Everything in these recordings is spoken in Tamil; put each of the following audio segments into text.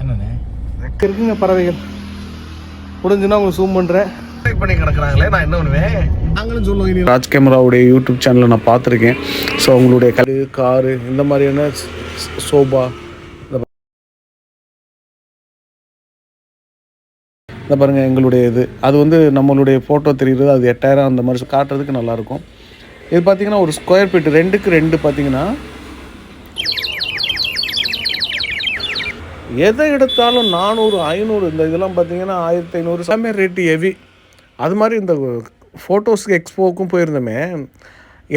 என்னண்ணே? இருக்குங்க பறவைகள். முடிஞ்சுன்னா உங்களுக்கு ஜூம் பண்ணுறேன் பண்ணி கிடக்குறாங்களே நான் என்ன பண்ணுவேன்? நாங்களும் சொல்லுவோம் இனி ராஜ் கேமராவுடைய யூடியூப் சேனலை நான் பார்த்துருக்கேன். ஸோ அவங்களுடைய கல் காரு இந்த மாதிரியான சோபா இந்த பா- இந்த பாருங்க எங்களுடைய இது. அது வந்து நம்மளுடைய ஃபோட்டோ தெரியுறது அது எட்டாயிரம் அந்த மாதிரி காட்டுறதுக்கு நல்லாயிருக்கும் இது பார்த்தீங்கன்னா ஒரு ஸ்கொயர் ஃபீட் ரெண்டுக்கு ரெண்டு பார்த்தீங்கன்னா எதை எடுத்தாலும் நானூறு ஐநூறு இந்த இதெல்லாம் பார்த்தீங்கன்னா ஆயிரத்தி ஐநூறு. எல்லாமே ரேட்டு ஹெவி அது மாதிரி இந்த ஃபோட்டோஸ்க்கு எக்ஸ்போவுக்கும் போயிருந்தோமே.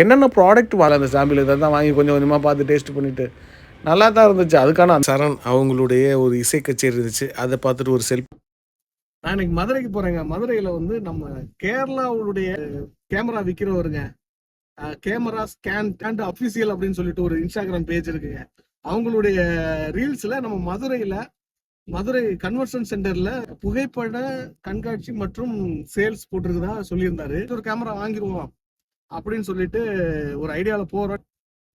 என்னென்ன ப்ராடக்ட் வாழ அந்த சாம்பிள் இதை தான் வாங்கி கொஞ்சம் கொஞ்சமாக பார்த்து டேஸ்ட் பண்ணிவிட்டு நல்லா தான் இருந்துச்சு. அதுக்கான சரண் அவங்களுடைய ஒரு இசை கச்சேரி இருந்துச்சு. அதை பார்த்துட்டு ஒரு செல்ஃபி நான் இன்னைக்கு மதுரைக்கு போகிறேங்க மதுரையில் வந்து நம்ம கேரளாவுடைய கேமரா விற்கிறவருங்க கேமரா ஸ்கேன் அண்ட் அஃபிஷியல் அப்படின்னு சொல்லிட்டு ஒரு இன்ஸ்டாகிராம் பேஜ் இருக்குங்க. அவங்களுடைய ரீல்ஸ்ல நம்ம மதுரையில மதுரை கன்வர்ஷன் சென்டர்ல புகைப்பட கண்காட்சி மற்றும் சேல்ஸ் போட்டிருக்குதா சொல்லியிருந்தாரு. ஒரு கேமரா வாங்கிடுவோம் அப்படின்னு சொல்லிட்டு ஒரு ஐடியால போறோம்.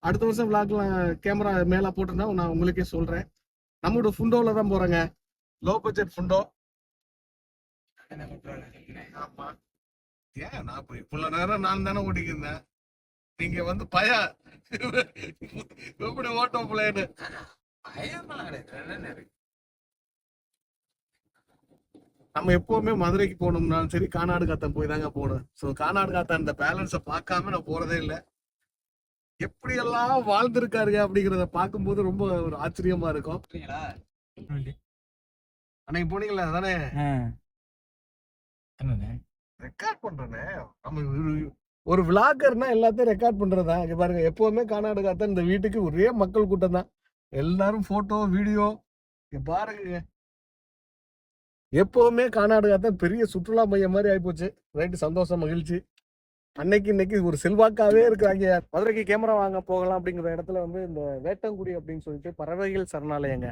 அடுத்த வருஷம் விளாக்ல கேமரா மேல போட்டிருந்தா நான் உங்களுக்கே சொல்றேன். நம்மளோட ஃபுண்டோல தான் போறேங்க. லோ பட்ஜெட் ஃபுண்டோ ஆமா. ஏன் நான் இப்போ இவ்வளவு நேரம் நான் தானே ஓட்டிக்கிருந்தேன் நீங்க வந்து பய எப்படி ஓட்டம் பிள்ளைன்னு. நம்ம எப்பவுமே மதுரைக்கு போகணும்னாலும் சரி கானாடு காத்தான் போய் தாங்க போகணும். ஸோ கானாடு காத்தான் இந்த பேலன்ஸை பார்க்காம நான் போறதே இல்லை. எப்படியெல்லாம் வாழ்ந்திருக்காருங்க அப்படிங்கிறத பார்க்கும்போது ரொம்ப ஒரு ஆச்சரியமா இருக்கும். அன்னைக்கு போனீங்களா தானே என்னண்ணே ரெக்கார்ட் பண்றேனே. நம்ம ஒரு- விளாக்கர்னா எல்லாத்தையும் ரெக்கார்ட் பண்ணுறது தான் பாருங்கள் எப்பவுமே கானாடு காத்தான் இந்த வீட்டுக்கு ஒரே மக்கள் கூட்டம் தான். எல்லாரும் ஃபோட்டோ வீடியோ இங்கே பாருங்க. எப்போவுமே கானாடு பெரிய சுற்றுலா மையம் மாதிரி ஆயிப்போச்சு. ரைட்டு சந்தோஷம் மகிழ்ச்சி. அன்னைக்கு இன்னைக்கு ஒரு செல்வாக்காவே இருக்கிறாங்க மதுரைக்கு கேமரா வாங்க போகலாம் அப்படிங்கிற இடத்துல வந்து இந்த வேட்டங்குடி அப்படின்னு சொல்லிட்டு பறவைகள் சரணாலயங்க.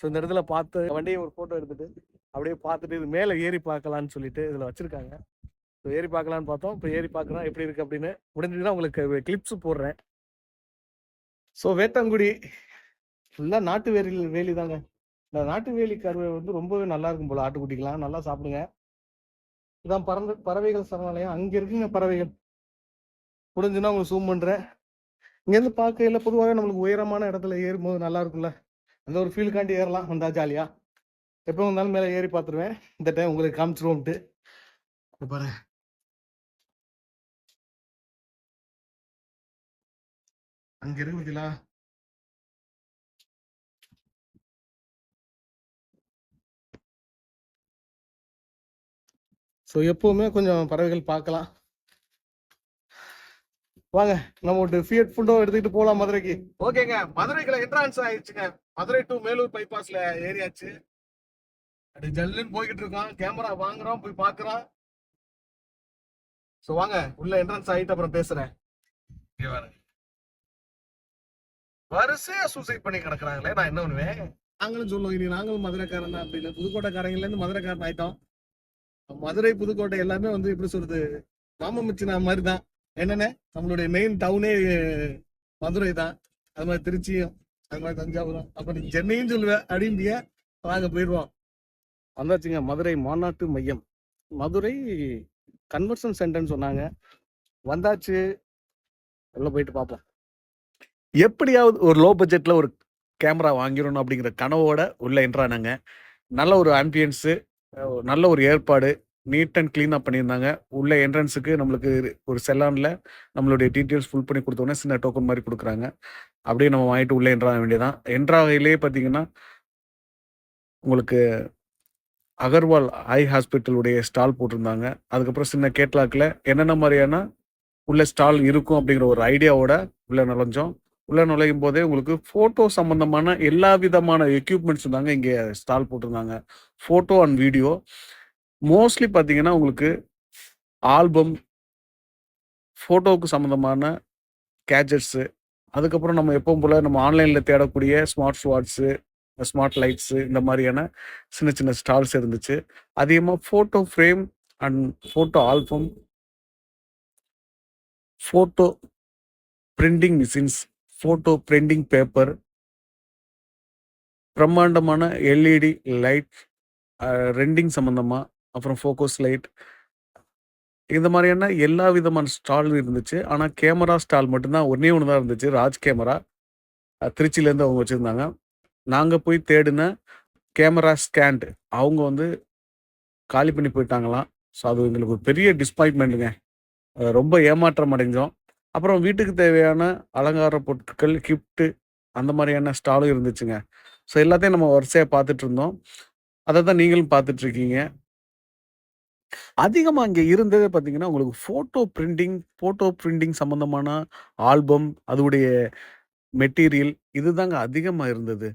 ஸோ இந்த இடத்துல பார்த்து வண்டியை ஒரு ஃபோட்டோ எடுத்துட்டு அப்படியே பார்த்துட்டு இது மேலே ஏறி பார்க்கலான்னு சொல்லிட்டு இதில் வச்சுருக்காங்க. ஸோ ஏறி பார்க்கலான்னு பார்த்தோம். இப்போ ஏறி பார்க்கலாம் எப்படி இருக்கு அப்படின்னு. முடிஞ்சதுன்னா உங்களுக்கு கிளிப்ஸ் போடுறேன். ஸோ வேத்தாங்குடி ஃபுல்லாக நாட்டு வேலி வேலி தாங்க. இந்த நாட்டு வேலி கருவை வந்து ரொம்பவே நல்லா இருக்கும் போல. ஆட்டுக்குட்டிக்கலாம் நல்லா சாப்பிடுங்க. இதான் பறந்து பறவைகள் சரணாலயம். அங்கே இருக்குங்க பறவைகள். முடிஞ்சுன்னா உங்களுக்கு சூம் பண்ணுறேன் இங்கேருந்து பார்க்கையில் பொதுவாக நம்மளுக்கு உயரமான இடத்துல ஏறும்போது நல்லா இருக்கும்ல. அந்த ஒரு ஃபீலுக்காண்டி ஏறலாம் வந்தா ஜாலியா எப்போ வந்தாலும் மேலே ஏறி பார்த்துருவேன். இந்த டைம் உங்களுக்கு காமிச்சிருவோம்ட்டு. பாரு அங்க இருக்கு ஸோ எப்பவுமே கொஞ்சம் பறவைகள் பார்க்கலாம். வாங்க நம்ம ஒரு ஃபியட் ஃபுட்டோ எடுத்துக்கிட்டு போகலாம் மதுரைக்கு. ஓகேங்க மதுரைக்குள்ள என்ட்ரான்ஸ் ஆயிடுச்சுங்க. மதுரை டு மேலூர் பைபாஸ்ல ஏறியாச்சு. அப்படி ஜல்லுன்னு போய்கிட்டு இருக்கோம் கேமரா வாங்குறோம் போய் பார்க்குறோம் ஸோ வாங்க உள்ள என்ட்ரன்ஸ் ஆகிட்டு அப்புறம் பாருங்க. வரிசையா சூசைட் பண்ணி கிடக்குறாங்களே நான் என்ன பண்ணுவேன்? நாங்களும் சொல்லுவோம் இனி நாங்களும் மதுரைக்காரன் தான் அப்படின்னு. புதுக்கோட்டைக்காரங்கல இருந்து மதுரைக்காரன் ஆயிட்டோம். மதுரை புதுக்கோட்டை எல்லாமே வந்து எப்படி சொல்றது மாமமிச்சினா மாதிரி தான் என்னென்ன? நம்மளுடைய மெயின் டவுனே மதுரை தான். அது மாதிரி திருச்சியும் அது மாதிரி தஞ்சாவூரும். அப்ப நீ சென்னையும் சொல்லுவேன் அப்படிம்பிய வாங்க போயிடுவோம். வந்தாச்சுங்க மதுரை மாநாட்டு மையம். மதுரை கன்வர்ஷன் சென்டர்னு சொன்னாங்க. வந்தாச்சு உள்ள போயிட்டு பார்ப்போம். எப்படியாவது ஒரு லோ பட்ஜெட்டில் ஒரு கேமரா வாங்கிடணும் அப்படிங்கிற கனவோட உள்ள என்றானாங்க. நல்ல ஒரு ஆம்பியன்ஸு நல்ல ஒரு ஏற்பாடு நீட் அண்ட் க்ளீனாக பண்ணியிருந்தாங்க. உள்ள என்ட்ரன்ஸுக்கு நம்மளுக்கு ஒரு செல்லானில் நம்மளுடைய டீட்டெயில்ஸ் ஃபுல் பண்ணி கொடுத்தோன்னே சின்ன டோக்கன் மாதிரி கொடுக்குறாங்க. அப்படியே நம்ம வாங்கிட்டு உள்ளே என்ட்ராக வேண்டியதான் என்ட்ராகையிலே பார்த்தீங்கன்னா உங்களுக்கு அகர்வால் ஐ ஹாஸ்பிட்டலுடைய ஸ்டால் போட்டிருந்தாங்க. அதுக்கப்புறம் சின்ன கேட்லாக்கில் என்னென்ன மாதிரியான உள்ள ஸ்டால் இருக்கும் அப்படிங்கிற ஒரு ஐடியாவோட உள்ள நுழைஞ்சோம். உள்ள நுழையும் போதே உங்களுக்கு ஃபோட்டோ சம்பந்தமான எல்லா விதமான எக்யூப்மெண்ட்ஸ் தாங்க இங்கே ஸ்டால் போட்டிருந்தாங்க. ஃபோட்டோ அண்ட் வீடியோ மோஸ்ட்லி பார்த்தீங்கன்னா உங்களுக்கு ஆல்பம் ஃபோட்டோவுக்கு சம்மந்தமான கேஜெட்ஸு அதுக்கப்புறம் நம்ம எப்பவும் போல் நம்ம ஆன்லைனில் தேடக்கூடிய ஸ்மார்ட் வாட்ஸு ஸ்மார்ட் லைட்ஸு இந்த மாதிரியான சின்ன சின்ன ஸ்டால்ஸ் இருந்துச்சு. அதிகமாக photo frame and photo album photo printing machines photo printing paper பிரம்மாண்டமான எல்இடி லைட் ரெண்டிங் சம்மந்தமாக அப்புறம் ஃபோக்கஸ் லைட் இந்த மாதிரியான எல்லா விதமான ஸ்டால் இருந்துச்சு. ஆனால் கேமரா ஸ்டால் மட்டும்தான் ஒன்றே ஒன்று தான் இருந்துச்சு. ராஜ் கேமரா. திருச்சியிலேருந்து அவங்க வச்சுருந்தாங்க நாங்கள் போய் தேடின கேமரா ஸ்கேண்ட் அவங்க வந்து காலி பண்ணி போயிட்டாங்களாம். ஸோ அது எங்களுக்கு ஒரு பெரிய டிஸப்பாயின்ட்மென்ட்ங்க. ரொம்ப ஏமாற்றம் அடைஞ்சோம். அப்புறம் வீட்டுக்கு தேவையான அலங்கார பொருட்கள், கிஃப்ட்டு அந்த மாதிரியான ஸ்டாலும் இருந்துச்சுங்க. ஸோ எல்லாத்தையும் நம்ம வரிசையாக பார்த்துட்டு இருந்தோம். அதை தான் நீங்களும் பார்த்துட்ருக்கீங்க அதிகமாக அங்கே இருந்ததே பார்த்தீங்கன்னா, உங்களுக்கு ஃபோட்டோ பிரிண்டிங் ஃபோட்டோ பிரிண்டிங் சம்மந்தமான ஆல்பம், அதோடைய மெட்டீரியல் இதுதாங்க அதிகமாக இருந்தது.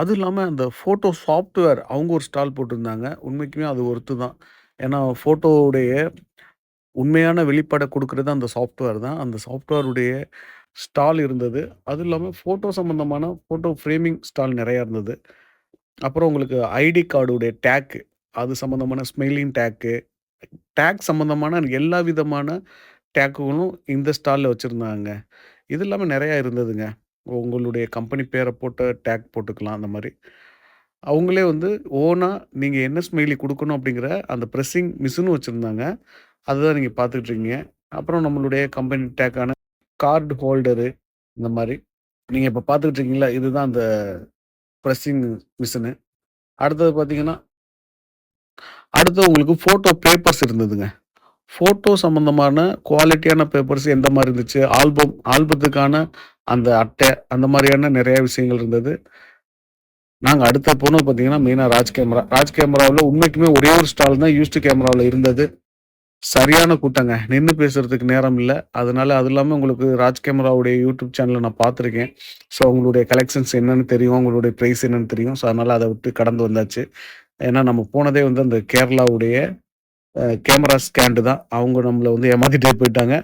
அதுவும் இல்லாமல் அந்த ஃபோட்டோ சாஃப்ட்வேர் அவங்க ஒரு ஸ்டால் போட்டிருந்தாங்க. உண்மைக்குமே அது ஒர்த்து தான். ஏன்னா ஃபோட்டோவுடைய உண்மையான வெளிப்பாடை குடுக்குறது அந்த சாஃப்ட்வேர் தான். அந்த சாஃப்ட்வேருடைய ஸ்டால் இருந்தது. அதுவும் இல்லாமல் ஃபோட்டோ சம்மந்தமான ஃபோட்டோ ஃப்ரேமிங் ஸ்டால் நிறையா இருந்தது. அப்புறம் உங்களுக்கு ஐடி கார்டுடைய டேக்கு அது சம்மந்தமான ஸ்மைலிங் டேக்கு, டேக் சம்மந்தமான எல்லா விதமான டேக்குகளும் இந்த ஸ்டாலில் வச்சுருந்தாங்க இது இல்லாமல் நிறையா இருந்ததுங்க. உங்களுடைய கம்பெனி பேரை போட்டு டேக் போட்டுக்கலாம் அந்த மாதிரி அவங்களே வந்து ஓனாக நீங்கள் என்ன ஸ்மைலி கொடுக்கணும் அப்படிங்கிற அந்த ப்ரெஸ்ஸிங் மிஷினும் வச்சுருந்தாங்க அதுதான் நீங்கள் பார்த்துக்கிட்டு இருக்கீங்க. அப்புறம் நம்மளுடைய கம்பெனி டேக்கான கார்டு ஹோல்டரு இந்த மாதிரி நீங்கள் இப்போ பார்த்துக்கிட்டு இருக்கீங்களா இதுதான் அந்த ப்ரெஸ்ஸிங் மிஷினு. அடுத்தது பார்த்தீங்கன்னா அடுத்து உங்களுக்கு ஃபோட்டோ பேப்பர்ஸ் இருந்ததுங்க. ஃபோட்டோ சம்மந்தமான குவாலிட்டியான பேப்பர்ஸ் எந்த மாதிரி இருந்துச்சு, ஆல்பம் ஆல்பத்துக்கான அந்த அட்டை அந்த மாதிரியான நிறைய விஷயங்கள் இருந்தது. நாங்கள் அடுத்த போனது பார்த்தீங்கன்னா, மெயினாக ராஜ் கேமரா. ராஜ் கேமராவில் உண்மைக்குமே ஒரே ஒரு ஸ்டால் தான் யூஸ்டு கேமராவில் இருந்தது. சரியான கூட்டங்க. நின்னு பேசுறதுக்கு நேரம் இல்ல. அதனால அது இல்லாம உங்களுக்கு ராஜ் கேமராவுடைய யூடியூப் சேனல நான் பார்த்துருக்கேன். ஸோ உங்களுடைய கலெக்ஷன்ஸ் என்னன்னு தெரியும். உங்களுடைய பிரைஸ் என்னன்னு தெரியும். ஸோ அதனால அத விட்டு கடந்து வந்தாச்சு. ஏன்னா நம்ம போனதே வந்து அந்த கேரளாவுடைய அ கேமரா ஸ்கேண்டு தான். அவங்க நம்மள வந்து ஏமாத்திட்டே போயிட்டாங்க.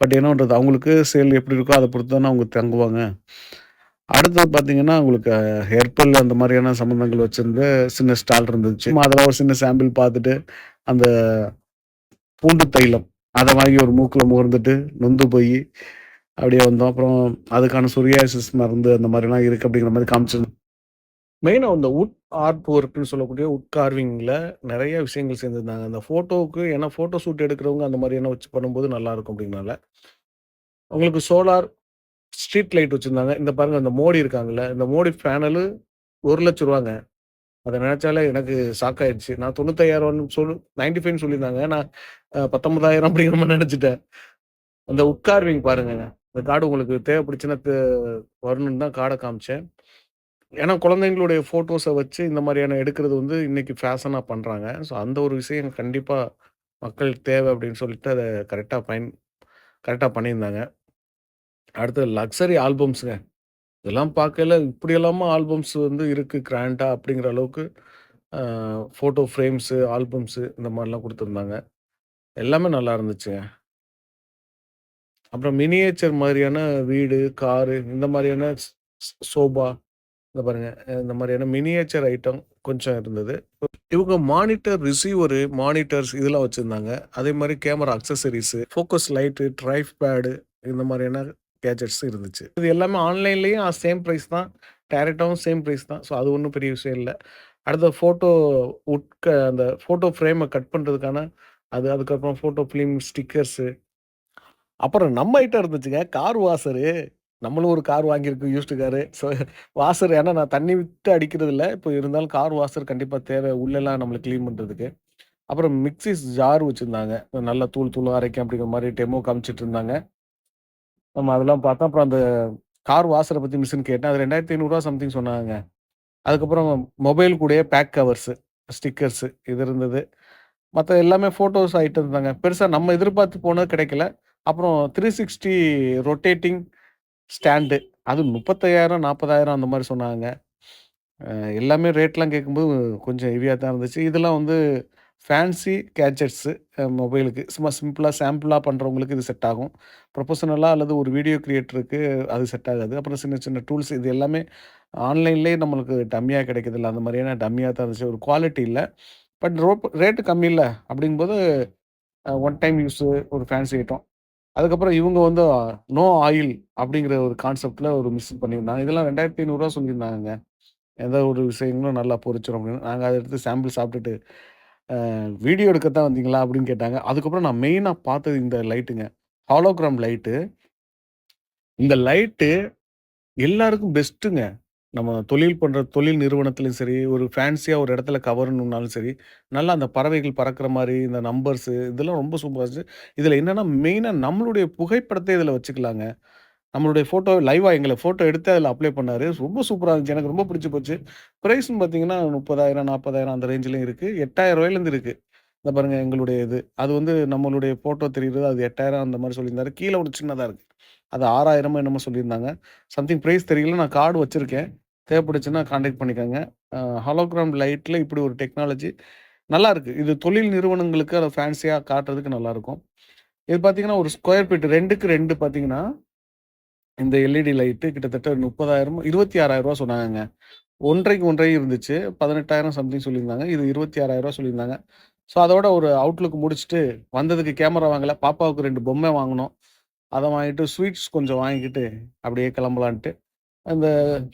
பட் என்ன பண்றது, அவங்களுக்கு சேல் எப்படி இருக்கோ அத பொறுத்து தானே அவங்க தங்குவாங்க. அடுத்தது பார்த்தீங்கன்னா, உங்களுக்கு ஹெர்பல் அந்த மாதிரியான சம்மந்தங்கள் வச்சிருந்த சின்ன ஸ்டால் இருந்துச்சு. சும்மா அதெல்லாம் ஒரு சின்ன சாம்பிள் பார்த்துட்டு, அந்த பூண்டு தைலம் அதை வாங்கி ஒரு மூக்கில் முகர்ந்துட்டு நொந்து போய் அப்படியே வந்தோம். அப்புறம் அதுக்கான சுரியாசிஸ் மருந்து அந்த மாதிரிலாம் இருக்கு அப்படிங்கிற மாதிரி காமிச்சிருந்தோம் மெயினாக அந்த உட் ஆர்ட் ஒர்க்குன்னு சொல்லக்கூடிய உட் கார்விங்கில் நிறைய விஷயங்கள் சேர்ந்துருந்தாங்க அந்த ஃபோட்டோவுக்கு ஏன்னா ஃபோட்டோ ஷூட் எடுக்கிறவங்க அந்த மாரியான வச்சு பண்ணும்போது நல்லாயிருக்கும் அப்படிங்கிறனால. உங்களுக்கு சோலார் ஸ்ட்ரீட் லைட் வச்சுருந்தாங்க இந்த பாருங்க அந்த மோடி இருக்காங்கல்ல, இந்த மோடி பேனலு ரூ. 1,00,000ங்க. அதை நினைச்சாலே எனக்கு ஷாக் ஆயிடுச்சு. நான் 95,000 சொல்லு 95ன்னு சொல்லியிருந்தாங்க. நான் பத்தொன்பதாயிரம் அப்படிங்கிற மாதிரி நெனச்சுட்டேன். அந்த உட்கார்விங் பாருங்க பாருங்கங்க. இந்த கார்டு உங்களுக்கு தேவைப்படுச்சுன்னா வரணும்னு தான் கார்டை காமிச்சேன். ஏன்னா குழந்தைங்களுடைய ஃபோட்டோஸை வச்சு இந்த மாதிரியான எடுக்கிறது வந்து இன்னைக்கு ஃபேஷனாக பண்ணுறாங்க ஸோ அந்த ஒரு விஷயம் கண்டிப்பாக மக்களுக்கு தேவை அப்படின்னு சொல்லிட்டு அதை கரெக்டாக பயன் கரெக்டாக பண்ணியிருந்தாங்க. அடுத்து லக்ஸரி ஆல்பம்ஸுங்க இதெல்லாம் பார்க்கையில இப்படியெல்லாமா ஆல்பம்ஸ் வந்து இருக்குது கிராண்டா அப்படிங்கிற அளவுக்கு ஃபோட்டோ ஃப்ரேம்ஸு, ஆல்பம்ஸு இந்த மாதிரிலாம் கொடுத்துருந்தாங்க எல்லாமே நல்லா இருந்துச்சுங்க. அப்புறம் மினியேச்சர் மாதிரியான வீடு, காரு இந்த மாதிரியான சோபா இந்த பாருங்க. இந்த மாதிரியான மினியேச்சர் ஐட்டம் கொஞ்சம் இருந்தது. இவங்க மானிட்டர், ரிசீவரு, மானிட்டர்ஸ் இதெல்லாம் வச்சுருந்தாங்க அதே மாதிரி camera accessories focus light, tripod இந்த மாதிரியான கேஜெட்ஸ் இருந்துச்சு. இது எல்லாமே ஆன்லைன்லேயும் சேம் ப்ரைஸ் தான். டேரக்டாகவும் சேம் ப்ரைஸ் தான். ஸோ அது ஒன்றும் பெரிய விஷயம் இல்லை அடுத்த ஃபோட்டோ உட்க அந்த ஃபோட்டோ ஃப்ரேமை கட் பண்ணுறதுக்கான அது அதுக்கப்புறம் ஃபோட்டோ ஃபிலிம் ஸ்டிக்கர்ஸு. அப்புறம் நம்ம ஐட்டம் இருந்துச்சுங்க. Car washer. நம்மளும் ஒரு கார் வாங்கியிருக்கோம் யூஸ்டு காரு. ஸோ வாசர் ஏன்னா நான் தண்ணி விட்டு அடிக்கிறது இல்லை இப்போ இருந்தாலும் கார் வாஷர் கண்டிப்பாக தேவை. உள்ளெல்லாம் நம்மளுக்கு க்ளீன் பண்ணுறதுக்கு அப்புறம் மிக்ஸி ஜார் வச்சுருந்தாங்க நல்லா தூள் தூள் அரைக்கும் அப்படிங்கிற மாதிரி டெமோ காமிச்சிட்டு இருந்தாங்க. நம்ம அதெல்லாம் பார்த்தோம். அப்புறம் அந்த கார் வாசரை பற்றி மிஷின் கேட்டேன். அது ரெண்டாயிரத்தி ஐநூறுரூவா சம்திங் சொன்னாங்க. அதுக்கப்புறம் மொபைல் கூடயே பேக் கவர்ஸு, ஸ்டிக்கர்ஸு இது இருந்தது. மற்ற எல்லாமே ஃபோட்டோஸ் ஆகிட்டு இருந்தாங்க பெருசாக நம்ம எதிர்பார்த்து போனது கிடைக்கல. அப்புறம் 360 ரொட்டேட்டிங் ஸ்டாண்டு. அது 35,000 40,000 அந்த மாதிரி சொன்னாங்க. எல்லாமே ரேட்லாம் கேட்கும்போது கொஞ்சம் ஹெவியாக தான் இருந்துச்சு. இதெல்லாம் வந்து ஃபேன்சி கேட்ஜெட்ஸு மொபைலுக்கு. சும்மா சிம்பிளாக சாம்பிளாக பண்ணுறவங்களுக்கு இது செட் ஆகும். ப்ரொஃபஷனலாக அல்லது ஒரு வீடியோ க்ரியேட்டருக்கு அது செட் ஆகாது. அப்புறம் சின்ன சின்ன டூல்ஸ் இது எல்லாமே ஆன்லைன்லேயே நம்மளுக்கு டம்மியாக கிடைக்கிறதில்ல அந்த மாதிரியான டம்மியாக தான் இருந்துச்சு. ஒரு குவாலிட்டி இல்லை பட் ரோப் ரேட்டு கம்மி இல்லை அப்படிங்கும்போது ஒன் டைம் யூஸு ஒரு ஃபேன்சி ஐட்டம். அதுக்கப்புறம் இவங்க வந்து நோ ஆயில் அப்படிங்கிற ஒரு கான்செப்டில் ஒரு மிஸ் பண்ணியிருந்தாங்க. இதெல்லாம் ரெண்டாயிரத்தி ஐநூறுரூவா சொல்லியிருந்தாங்க எந்த ஒரு விஷயங்களும் நல்லா பொறிச்சிடும் அப்படின்னு. நாங்கள் அதை எடுத்து சாம்பிள் சாப்பிட்டுட்டு, வீடியோ எடுக்கத்தான் வந்தீங்களா? அப்படின்னு கேட்டாங்க. அதுக்கப்புறம் நான் மெயினாக பார்த்தது இந்த லைட்டுங்க. Hologram light. இந்த லைட்டு எல்லாருக்கும் பெஸ்ட்டுங்க. நம்ம தொழில் பண்ணுற தொழில் நிறுவனத்துலையும் சரி, ஒரு ஃபேன்சியாக ஒரு இடத்துல கவரணும்னாலும் சரி, நல்லா அந்த பறவைகள் பறக்கிற மாதிரி இந்த நம்பர்ஸு இதெல்லாம் ரொம்ப சூப்பராக இருந்துச்சு. இதில் என்னென்னா மெயினாக நம்மளுடைய புகைப்படத்தை இதில் வச்சுக்கலாங்க. நம்மளுடைய ஃபோட்டோ லைவாக எங்களை ஃபோட்டோ எடுத்து அதில் அப்ளை பண்ணார் ரொம்ப சூப்பராக இருந்துச்சு. எனக்கு ரொம்ப பிடிச்சி போச்சு. ப்ரைஸ்னு பார்த்தீங்கன்னா 30,000 40,000 அந்த ரேஞ்சிலையும் இருக்குது எட்டாயிரம் ரூபாயிலேருந்து இருக்குது இந்த பாருங்கள் எங்களுடைய இது. அது வந்து நம்மளுடைய ஃபோட்டோ தெரியிறது. அது 8,000 அந்த மாதிரி சொல்லியிருந்தாரு. கீழே ஒரு சின்னதாக இருக்குது அது 6,000மோ என்னமோ சொல்லியிருந்தாங்க. சம்திங் ப்ரைஸ் தெரியல. நான் கார்டு வச்சுருக்கேன் தேவைப்படுச்சுன்னா காண்டாக்ட் பண்ணிக்கோங்க ஹாலோகிராம் லைட்டில் இப்படி ஒரு டெக்னாலஜி நல்லாருக்கு. இது தொழில் நிறுவனங்களுக்கு அதை ஃபேன்சியாக காட்டுறதுக்கு நல்லாயிருக்கும் இது பார்த்தீங்கன்னா, ஒரு ஸ்கொயர் ஃபீட் 2க்கு 2 பார்த்தீங்கன்னா, இந்த எல்இடி லைட்டு கிட்டத்தட்ட முப்பதாயிரம் இருபத்தி ஆறாயிரம் ரூபா சொன்னாங்க ஒன்றைக்கு ஒன்றை இருந்துச்சு. 18,000 சம்திங் சொல்லியிருந்தாங்க. இது இருபத்தி ஆறாயிரம் ரூபா சொல்லியிருந்தாங்க. ஸோ அதோட ஒரு அவுட்லுக் முடிச்சுட்டு, வந்ததுக்கு கேமரா வாங்கல. பாப்பாவுக்கு ரெண்டு பொம்மை வாங்கினோம் அதை வாங்கிட்டு ஸ்வீட்ஸ் கொஞ்சம் வாங்கிக்கிட்டு, அப்படியே கிளம்பலான்ட்டு. அந்த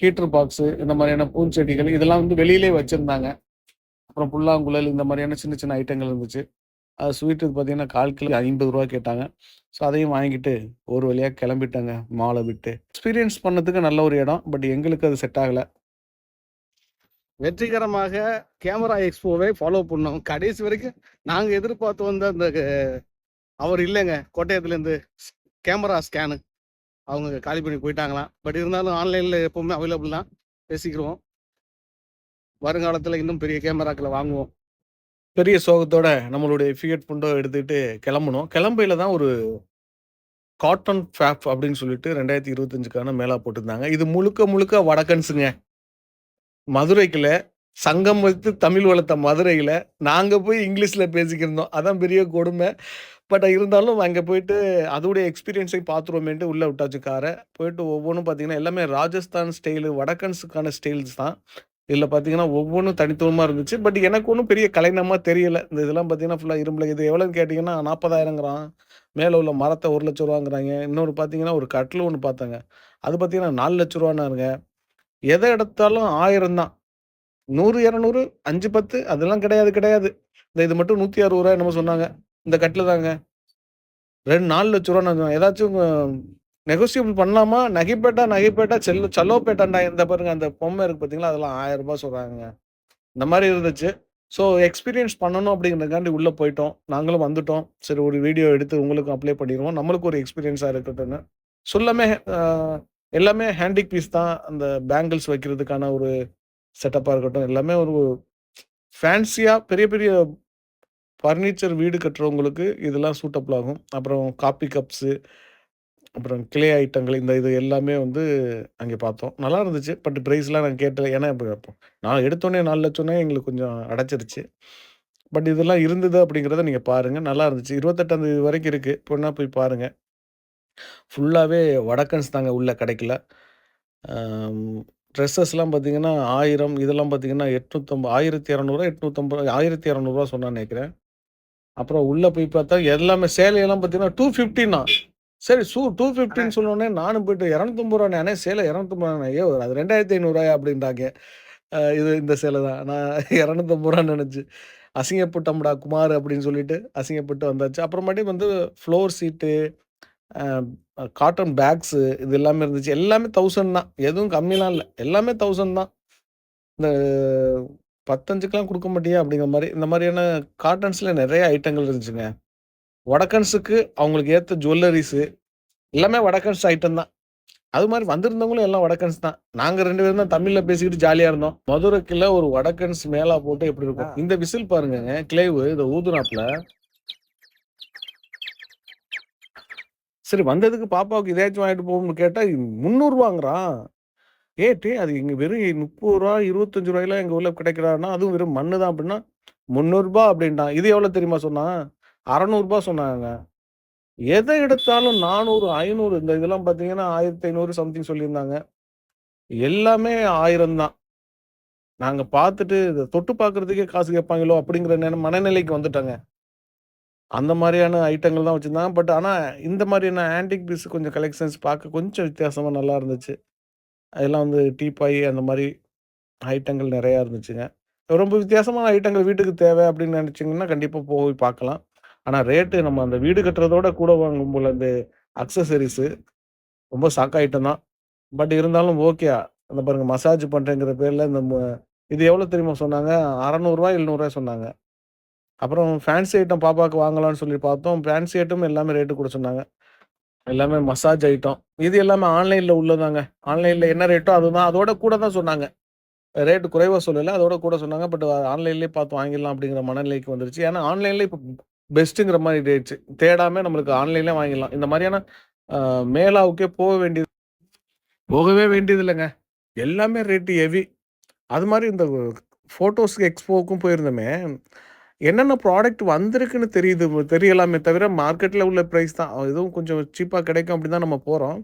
ஹீட்டர் பாக்ஸு இந்த மாதிரியான பூஞ்செடிகள் இதெல்லாம் வந்து வெளியிலேயே வச்சுருந்தாங்க அப்புறம் புல்லாங்குழல் இந்த மாதிரியான சின்ன சின்ன ஐட்டங்கள் இருந்துச்சு. அது ஸ்வீட்டு பார்த்தீங்கன்னா, 1/4 கிலோ ஐம்பது ரூபா கேட்டாங்க. ஸோ அதையும் வாங்கிட்டு, ஒரு வழியாக கிளம்பிட்டேங்க மாலை விட்டு. எக்ஸ்பீரியன்ஸ் பண்ணதுக்கு நல்ல ஒரு இடம். பட் எங்களுக்கு அது செட் ஆகலை வெற்றிகரமாக கேமரா எக்ஸ்போவை ஃபாலோ பண்ணோம். கடைசி வரைக்கும் நாங்கள் எதிர்பார்த்து வந்த அந்த அவர் இல்லைங்க கோட்டயத்துலேருந்து கேமரா ஸ்கேனு. அவங்க காலி பண்ணி போயிட்டாங்களாம். பட் இருந்தாலும் ஆன்லைனில் எப்பவுமே அவைலபிள் தான். பேசிக்கிறோம் வருங்காலத்தில் இன்னும் பெரிய கேமராக்கள வாங்குவோம். பெரிய சோகத்தோட நம்மளுடைய ஃபியட் புண்டோ எடுத்துக்கிட்டு கிளம்புனோம். கிளம்பையில தான் ஒரு காட்டன் ஃபேப் அப்படின்னு சொல்லிட்டு 2025க்கான மேலா போட்டிருந்தாங்க. இது முழுக்க முழுக்க வடக்கன்ஸுங்க. மதுரைக்குள்ள சங்கம் வைத்து தமிழ் வளர்த்த மதுரையில் நாங்கள் போய் இங்கிலீஷில் பேசிக்கிருந்தோம். அதான் பெரிய கொடுமை. பட் இருந்தாலும் அங்கே போயிட்டு அதோடைய எக்ஸ்பீரியன்ஸை பார்த்துருவோமேன்ட்டு உள்ளே விட்டாச்சு காரை போயிட்டு ஒவ்வொன்றும் பார்த்தீங்கன்னா, எல்லாமே ராஜஸ்தான் ஸ்டைலு வடக்கன்ஸுக்கான ஸ்டைல்ஸ் தான். இதில் பார்த்தீங்கன்னா, ஒவ்வொன்றும் தனித்துவமாக இருந்துச்சு. பட் எனக்கு ஒன்றும் பெரிய கலைனமாக தெரியல. இந்த இதெல்லாம் பார்த்தீங்கன்னா, ஃபுல்லாக இரும்பில் இது எவ்வளோன்னு கேட்டிங்கன்னா நாற்பதாயிரங்கிறான் மேலே உள்ள மரத்தை ஒரு லட்ச ரூபாங்கிறாங்க இன்னொரு பார்த்தீங்கன்னா, ஒரு கட்டில் ஒன்று பார்த்தேங்க. அது பார்த்தீங்கன்னா, நாலு லட்ச ரூபானாருங்க எதை எடுத்தாலும் ஆயிரம் தான். 100, 200, 5, 10 அதெல்லாம் கிடையாது, கிடையாது. இந்த இது மட்டும் நூற்றி அறுபது ரூபா என்னமோ சொன்னாங்க. இந்த கட்டில் தாங்க. லட்ச ரூ. 4,00,000 ஏதாச்சும் நெகோசியபிள் பண்ணலாமா? நகைப்பேட்டா, நகைப்பேட்டா, செல்லு சல்லோப்பேட்டான்டா இந்த பாருங்க அந்த பொம்மை இருக்கு பார்த்தீங்களா, அதெல்லாம் ஆயிரம் ரூபாய் சொல்கிறாங்க இந்த மாதிரி இருந்துச்சு. ஸோ எக்ஸ்பீரியன்ஸ் பண்ணணும் அப்படிங்கிறதுக்காண்டி உள்ளே போயிட்டோம். நாங்களும் வந்துட்டோம். சரி ஒரு வீடியோ எடுத்து உங்களுக்கும் அப்ளை பண்ணிடுவோம் நம்மளுக்கும் ஒரு எக்ஸ்பீரியன்ஸாக இருக்கட்டும்னு. சொல்லாமே எல்லாமே ஹேண்டிக் பீஸ் தான். அந்த பேங்கிள்ஸ் வைக்கிறதுக்கான ஒரு செட்டப்பாக இருக்கட்டும். எல்லாமே ஒரு ஃபேன்சியாக பெரிய பெரிய ஃபர்னிச்சர் வீடு கட்டுறவங்களுக்கு இதெல்லாம் சூட்டபிள் ஆகும். அப்புறம் காப்பி கப்ஸு, அப்புறம் கிளே ஐட்டங்கள் இந்த இது எல்லாமே வந்து அங்கே பார்த்தோம். நல்லா இருந்துச்சு. பட் ப்ரைஸ்லாம் நான் கேட்டல. ஏன்னா இப்போ நான் எடுத்தோடனே நாலு லட்சம்னா எங்களுக்கு கொஞ்சம் அடைச்சிருச்சு. பட் இதெல்லாம் இருந்தது அப்படிங்கிறத நீங்கள் பாருங்கள் நல்லா இருந்துச்சு. இருபத்தெட்டாந்தேதி வரைக்கும் இருக்குது வேணா போய் பாருங்கள் ஃபுல்லாகவே வடக்கன்ஸ் தாங்க உள்ளே கிடைக்கல ட்ரெஸ்ஸஸ்லாம் பார்த்தீங்கன்னா, ஆயிரம் இதெல்லாம் பார்த்தீங்கன்னா, 850 1200 850 1200 சொன்னான்னு நினைக்கிறேன் அப்புறம் உள்ளே போய் பார்த்தா எல்லாமே சேலையெல்லாம் பார்த்தீங்கன்னா, 250ன்னா. சரி சூ 250ன்னு சொன்னோனே நானும் போயிட்டு ரூ. 250 அண்ணே சேலை ரூ. 250 ஐயோ! அது ரூ. 2,500 அப்படின்ட்டாங்க. அ இது இந்த சேலை தான். நான் ரூ. 250 நெனச்சு அசிங்கப்பட்டோம்டா குமார் அப்படின்னு சொல்லிட்டு அசிங்கப்பட்டு வந்தாச்சு. அப்புறமேட்டு வந்து ஃப்ளோர் சீட்டு, காட்டன் பேக்ஸு இது எல்லாமே இருந்துச்சு. எல்லாமே 1000 தான். எதுவும் கம்மிலாம் இல்ல. எல்லாமே 1000 தான். இந்த 15க்குலாம் குடுக்க மாட்டியா? அப்படிங்கிற மாரி. இந்த மாரியான காட்டன்ஸ்ல நெறைய ஐட்டங்கள் இருந்துச்சுங்க. வடக்கன்ஸுக்கு அவங்களுக்கு ஏத்த ஜுவல்லரீஸு எல்லாமே வடக்கன்ஸ் ஐட்டம் தான். அது மாரி வந்திருந்தவங்களும் எல்லாம் வடக்கன்ஸ் தான். நாங்க 2 பேரும் தான் தமிழ்ல பேசிக்கிட்டு ஜாலியா இருந்தோம். மதுரைக்குள்ள ஒரு வடக்கன்ஸ் மேளா போட்டு எப்படி இருக்கும்? இந்த விசில் பாருங்கங்க. கிளேவு இத ஊதுனாப்ல. சரி வந்ததுக்கு பாப்பாவுக்கு இதையாச்சும் வாங்கிட்டு போவோம்னு கேட்டா, ரூ. 300ங்கிறான். ஏய் டேய் அது இங்க வெறும் ரூ. 30 ரூ. 25ல எங்க ஊர்ல கிடைக்குதான்னா, அதுவும் வெறும் மண்ணு தான் அப்படின்னா. 300 அப்படின்ட்டான். இது எவ்வளோ தெரியுமா சொன்னான்? அறநூறுபா சொன்னாங்க. எதை எடுத்தாலும் நானூறு ஐநூறு இந்த இதெல்லாம் பார்த்தீங்கன்னா, 1500 சம்திங் சொல்லியிருந்தாங்க. எல்லாமே ஆயிரம் தான். நாங்கள் பார்த்துட்டு இதை தொட்டு பார்க்கறதுக்கே காசு கேட்பாங்களோ அப்படிங்கிற நென மனநிலைக்கு வந்துட்டோங்க. அந்த மாதிரியான ஐட்டங்கள் தான் வச்சுருந்தாங்க பட் ஆனால் இந்த மாதிரியான ஆன்டிக் பீஸ் கொஞ்சம் கலெக்ஷன்ஸ் பார்க்க கொஞ்சம் வித்தியாசமாக நல்லா இருந்துச்சு. அதெல்லாம் வந்து டீப்பாய் அந்த மாதிரி ஐட்டங்கள் நிறையா இருந்துச்சுங்க. ரொம்ப வித்தியாசமான ஐட்டங்கள் வீட்டுக்கு தேவை அப்படின்னு நினச்சிங்கன்னா, கண்டிப்பாக போய் பார்க்கலாம். ஆனால் ரேட்டு நம்ம அந்த வீடு கட்டுறதோட கூட வாங்கும் போல அந்த அக்சசரிஸு ரொம்ப ஷாக் ஐட்டம் தான். பட் இருந்தாலும் ஓகே. அந்த பாருங்கள் மசாஜ் பண்ணுறேங்கிற பேரில் இந்த இது எவ்வளோ தெரியுமா சொன்னாங்க? அறநூறுவா எழுநூறுவா சொன்னாங்க. அப்புறம் ஃபேன்சி ஐட்டம் பாப்பாவுக்கு வாங்கலாம்னு சொல்லி பார்த்தோம். ஃபேன்சி ஐட்டம் எல்லாமே ரேட்டு கூட சொன்னாங்க. எல்லாமே மசாஜ் ஐட்டம். இது எல்லாமே ஆன்லைனில் உள்ளதாங்க. ஆன்லைனில் என்ன ரேட்டோ அதுதான். அதோட கூட தான் சொன்னாங்க. ரேட்டு குறைவா சொல்லலை அதோட கூட சொன்னாங்க. பட் ஆன்லைன்லேயே பார்த்து வாங்கிடலாம் அப்படிங்கிற மனநிலைக்கு வந்துருச்சு. ஏன்னா ஆன்லைனில் இப்போ பெஸ்ட்டுங்கிற மாதிரி இதாயிடுச்சு தேடாம நம்மளுக்கு ஆன்லைன்லயே வாங்கிடலாம். இந்த மாதிரியான மேலாவுக்கே போக வேண்டியது போகவே வேண்டியது இல்லைங்க எல்லாமே ரேட்டு ஹெவி. அது மாதிரி இந்த ஃபோட்டோஸ்க்கு எக்ஸ்போவுக்கும் போயிருந்தோமே, என்னென்ன ப்ராடக்ட் வந்திருக்குன்னு தெரியுது தெரியலாமே தவிர மார்க்கெட்டில் உள்ள ப்ரைஸ் தான். எதுவும் கொஞ்சம் சீப்பாக கிடைக்கும் அப்படின்னு தான் நம்ம போகிறோம்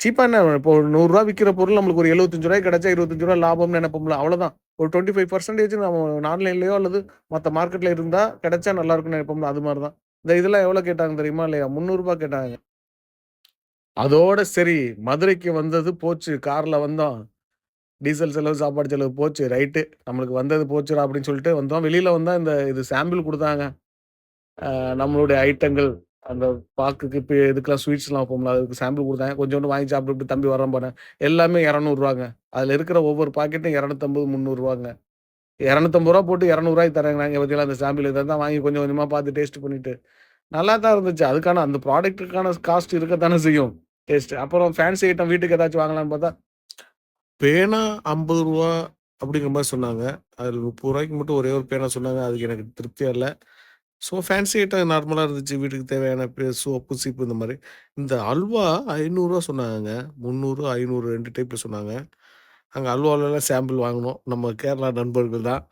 சீப்பாக என்ன இப்போ ஒரு ரூ. 100 விக்கிற பொருள் நம்மளுக்கு ஒரு ரூ. 75 கிடைச்சா ரூ. 25 லாபம்னு நினைப்போம்ல அவ்வளோதான். ஒரு 25% நம்ம ஆன்லைன்லேயோ அல்லது மற்ற மார்க்கெட்டில் இருந்தால் கிடைச்சா நல்லா இருக்கும்னு நெனைப்போம்ல அது மாதிரி தான். இந்த இதெல்லாம் எவ்வளோ கேட்டாங்க தெரியுமா? இல்லையா? முந்நூறுரூபா கேட்டாங்க. அதோட சரி மதுரைக்கு வந்தது போச்சு. காரில் வந்தோம். டீசல் செலவு, சாப்பாடு செலவு போச்சு. ரைட்டு. நம்மளுக்கு வந்தது போச்சுடா அப்படின்னு சொல்லிட்டு வந்தோம். வெளியில் வந்தால் இந்த இது சாம்பிள் கொடுத்தாங்க நம்மளுடைய ஐட்டங்கள் அந்த பாக்குக்கு இப்போ இதுக்கெல்லாம் ஸ்வீட்ஸ்லாம் வைப்போம்ல, அதுக்கு சாம்பிள் கொடுத்தாங்க கொஞ்சோண்டு வாங்கி சாப்பிட்டுட்டு தம்பி வர்றேன் போனேன். எல்லாமே இரநூறுவாங்க அதில் இருக்கிற ஒவ்வொரு பாக்கெட்டும் இரநூத்தம்பது முந்நூறுவாங்க இரநூத்தம்பது ரூபா போட்டு ரூ. 200 தர்றாங்க பாத்தீங்களா? அந்த சாம்பிள் இதை தான் வாங்கி கொஞ்சம் கொஞ்சமாக பார்த்து டேஸ்ட் பண்ணிட்டு. நல்லா தான் இருந்துச்சு. அதுக்கான அந்த ப்ராடக்ட்டுக்கான காஸ்ட் இருக்கத்தானே செய்யும். டேஸ்ட். அப்புறம் ஃபேன்சி ஐட்டம் வீட்டுக்கு ஏதாச்சும் வாங்கலாம்னு பார்த்தா, பேனா ஐம்பது ரூபா அப்படிங்கிற மாதிரி சொன்னாங்க. அதில் முப்பது ரூபாய்க்கு மட்டும் ஒரே ஒரு பேனா சொன்னாங்க. அதுக்கு எனக்கு திருப்தியாக இல்லை ஸோ ஃபேன்சி ஐட்டம் நார்மலா இருந்துச்சு. வீட்டுக்கு தேவையான பே சோப்பு, சீப்பு இந்த மாரி. இந்த அல்வா ரூ. 500 சொன்னாங்கங்க. 300, 500 2 டைப்ல சொன்னாங்க. அங்க அல்வாலலாம் சாம்பிள் வாங்குனோம். நம்ம கேரளா நண்பர்கள் தான்.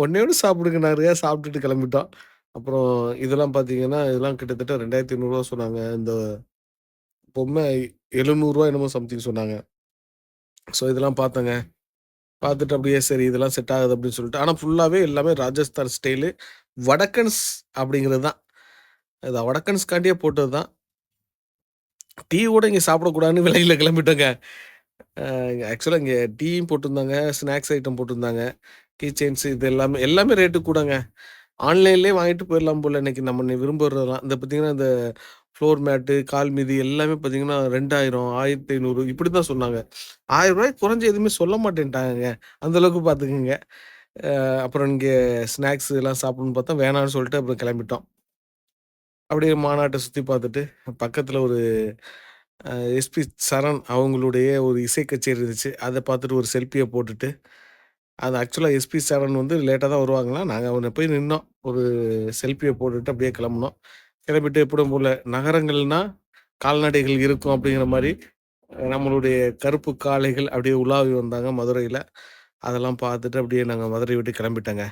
ஒண்ணே ஒண்ணு சாப்பிடுங்கன்னாருங்க. சாப்பிட்டுட்டு கிளம்பிட்டோம். அப்புறம் இதெல்லாம் பார்த்தீங்கன்னா, இதெல்லாம் கிட்டத்தட்ட ரூ. 2500 சொன்னாங்க. இந்த பொம்மை ரூ. 700 என்னமோ சம்திங் சொன்னாங்க. ஸோ இதெல்லாம் பார்த்தேங்க. பார்த்துட்டு அப்படியே சரி இதெல்லாம் செட் ஆகுது அப்படின்னு சொல்லிட்டு ஆனால் ஃபுல்லாகவே எல்லாமே ராஜஸ்தான் ஸ்டைலு. வடக்கன்ஸ் அப்படிங்கிறது தான். இது வடக்கன்ஸ்காண்டியே போட்டது தான். டீ கூட இங்கே சாப்பிடக்கூடாதுன்னு விலையில் கிளம்பிட்டோங்க. ஆக்சுவலாக இங்கே டீயும் போட்டிருந்தாங்க. ஸ்நாக்ஸ் ஐட்டம் போட்டிருந்தாங்க. கீ செயின்ஸ் இது எல்லாமே எல்லாமே ரேட்டு கூடங்க. ஆன்லைன்லேயே வாங்கிட்டு போயிடலாம் போல் இன்னைக்கு நம்ம விரும்புகிறதெல்லாம் இந்த பார்த்தீங்கன்னா, இந்த ஃப்ளோர் மேட்டு, கால் மீதி எல்லாமே பார்த்தீங்கன்னா 2000, 1500 இப்படி தான் சொன்னாங்க. ஆயிரம் ரூபாய் குறைஞ்ச எதுவுமே சொல்ல மாட்டேன்ட்டாங்க அந்த அளவுக்கு பார்த்துக்கங்க. அப்புறம் இங்கே ஸ்நாக்ஸ் எல்லாம் சாப்பிடணும்னு பார்த்தா வேணாம்னு சொல்லிட்டு அப்புறம் கிளம்பிட்டோம். அப்படியே மாநாட்டை சுற்றி பார்த்துட்டு, பக்கத்தில் ஒரு எஸ்பி சரண் அவங்களுடைய ஒரு இசை கச்சேரி இருந்துச்சு. அதை பார்த்துட்டு ஒரு செல்ஃபியை போட்டுட்டு, அது ஆக்சுவலாக எஸ்பி சரண் வந்து லேட்டாக தான் வருவாங்களாம். நாங்கள் அவனை போய் நின்னோம். ஒரு செல்ஃபியை போட்டுட்டு அப்படியே கிளம்புனோம். கிளம்பிட்டு எப்படும் போல நகரங்கள்னா கால்நடைகள் இருக்கும் அப்படிங்கிற மாதிரி நம்மளுடைய கருப்பு காளைகள் அப்படியே உலாவி வந்தாங்க மதுரையில் அதெல்லாம் பார்த்துட்டு அப்படியே நாங்கள் மதுரை விட்டு கிளம்பிட்டோங்க.